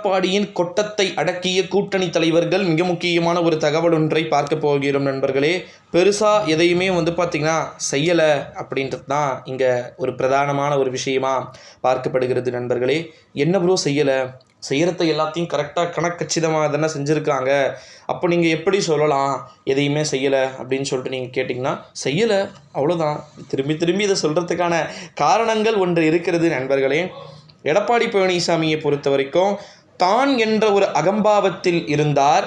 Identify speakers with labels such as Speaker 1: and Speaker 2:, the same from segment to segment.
Speaker 1: எடப்பாடியின் கொட்டத்தை அடக்கிய கூட்டணி தலைவர்கள் மிக முக்கியமான ஒரு தகவல் ஒன்றை பார்க்க போகிறோம் நண்பர்களே. பெருசாக எதையுமே வந்து பார்த்திங்கன்னா செய்யலை அப்படின்றது தான் இங்கே ஒரு பிரதானமான ஒரு விஷயமா பார்க்கப்படுகிறது நண்பர்களே. என்ன ப்ரோ செய்யலை? செய்கிறத எல்லாத்தையும் கரெக்டாக கணக்கச்சிதமாக தானே செஞ்சுருக்காங்க. அப்போ நீங்கள் எப்படி சொல்லலாம்? எதையுமே செய்யலை அப்படின்னு சொல்லிட்டு நீங்கள் கேட்டிங்கன்னா செய்யலை. அவ்வளோதான் திரும்பி திரும்பி இதை சொல்கிறதுக்கான காரணங்கள் ஒன்று இருக்கிறது நண்பர்களே. எடப்பாடி பழனிசாமியை பொறுத்த வரைக்கும் தான் என்ற ஒரு அகம்பாவத்தில் இருந்தார்.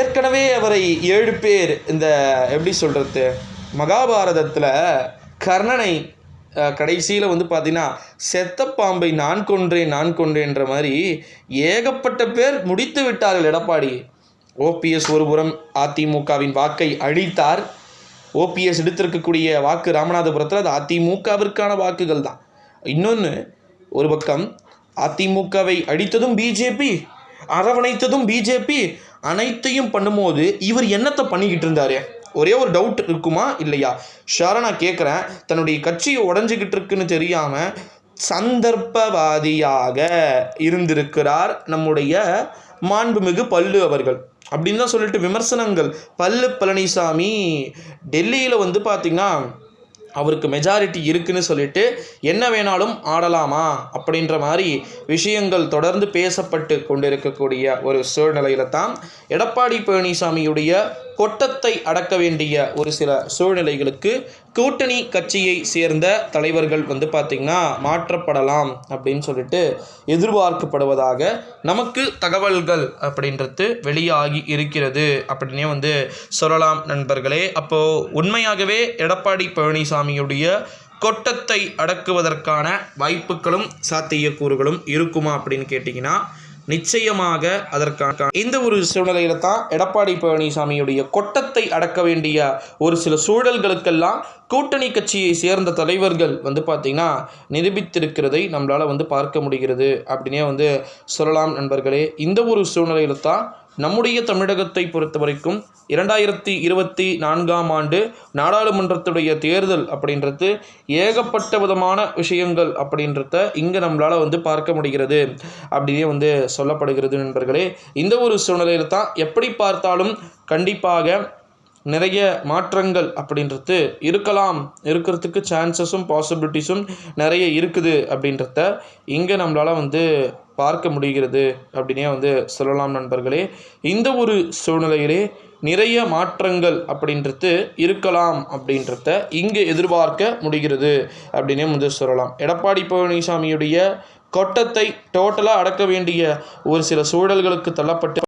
Speaker 1: ஏற்கனவே அவரை ஏழு பேர் இந்த எப்படி சொல்கிறது மகாபாரதத்தில் கர்ணனை கடைசியில் வந்து பார்த்தீங்கன்னா செத்த பாம்பை நான் கொன்றேன் நான் கொன்றேன்ற மாதிரி ஏகப்பட்ட பேர் முடித்து விட்டார்கள் எடப்பாடி. ஓபிஎஸ் ஒருபுறம் அதிமுகவின் வாக்கை அழித்தார். ஓபிஎஸ் எடுத்திருக்கக்கூடிய வாக்கு ராமநாதபுரத்தில் அது அதிமுகவிற்கான வாக்குகள் தான். இன்னொன்று ஒரு பக்கம் அதிமுகவை அடித்ததும் பிஜேபி அரவணைத்ததும் பிஜேபி அனைத்தையும் பண்ணும்போது இவர் என்னத்தை பண்ணிக்கிட்டு இருந்தாரு? ஒரே ஒரு டவுட் இருக்குமா இல்லையா? ஷாரா நான் கேட்குறேன் தன்னுடைய கட்சியை உடஞ்சிக்கிட்டு இருக்குன்னு தெரியாமல் சந்தர்ப்பவாதியாக இருந்திருக்கிறார் நம்முடைய மாண்புமிகு பல்லு அவர்கள். அப்படின்னு தான் சொல்லிட்டு விமர்சனங்கள். பல்லு பழனிசாமி டெல்லியில் வந்து பார்த்திங்கன்னா அவருக்கு மெஜாரிட்டி இருக்குன்னு சொல்லிட்டு என்ன வேணாலும் ஆடலாமா அப்படின்ற மாதிரி விஷயங்கள் தொடர்ந்து பேசப்பட்டு கொண்டிருக்கக்கூடிய ஒரு சூழ்நிலையில தான் எடப்பாடி பழனிசாமியுடைய கொட்டத்தை அடக்க வேண்டிய ஒரு சில சூழ்நிலைகளுக்கு கூட்டணி கட்சியை சேர்ந்த தலைவர்கள் வந்து பார்த்திங்கன்னா மாற்றப்படலாம் அப்படின்னு சொல்லிட்டு எதிர்பார்க்கப்படுவதாக நமக்கு தகவல்கள் அப்படின்றது வெளியாகி இருக்கிறது அப்படின்னே வந்து சொல்லலாம் நண்பர்களே. அப்போது உண்மையாகவே எடப்பாடி பழனிசாமியுடைய கொட்டத்தை அடக்குவதற்கான வாய்ப்புகளும் சாத்தியக்கூறுகளும் இருக்குமா அப்படின்னு கேட்டிங்கன்னா நிச்சயமாக அதற்கான இந்த ஒரு சூழ்நிலையில தான் எடப்பாடி பழனிசாமியுடைய கொட்டத்தை அடக்க வேண்டிய ஒரு சில சூழல்களுக்கெல்லாம் கூட்டணி கட்சியை சேர்ந்த தலைவர்கள் வந்து பார்த்திங்கன்னா நிரூபித்திருக்கிறதை நம்மளால் வந்து பார்க்க முடிகிறது. அப்படின்னே வந்து சொல்லலாம் நண்பர்களே. இந்த ஒரு சூழ்நிலையில தான் நம்முடைய தமிழகத்தை பொறுத்த வரைக்கும் இரண்டாயிரத்தி இருபத்தி நான்காம் ஆண்டு நாடாளுமன்றத்துடைய தேர்தல் அப்படின்றது ஏகப்பட்ட விதமான விஷயங்கள் அப்படின்றத இங்கே நம்மளால் வந்து பார்க்க முடிகிறது. அப்படின்னே வந்து சொல்லப்படுகிறது நண்பர்களே. இந்த ஒரு சூழ்நிலையில் தான் எப்படி பார்த்தாலும் கண்டிப்பாக நிறைய மாற்றங்கள் அப்படின்றது இருக்கலாம். இருக்கிறதுக்கு சான்சஸும் பாசிபிலிட்டிஸும் நிறைய இருக்குது அப்படின்றத இங்கே நம்மளால் வந்து பார்க்க முடிகிறது அப்படின்னே வந்து சொல்லலாம் நண்பர்களே. இந்த ஒரு சூழ்நிலையிலே நிறைய மாற்றங்கள் அப்படின்றது இருக்கலாம் அப்படின்றத இங்கே எதிர்பார்க்க முடிகிறது அப்படின்னே வந்து சொல்லலாம். எடப்பாடி பழனிசாமியுடைய கொட்டத்தை டோட்டலாக அடக்க வேண்டிய ஒரு சில சூழல்களுக்கு தள்ளப்பட்டு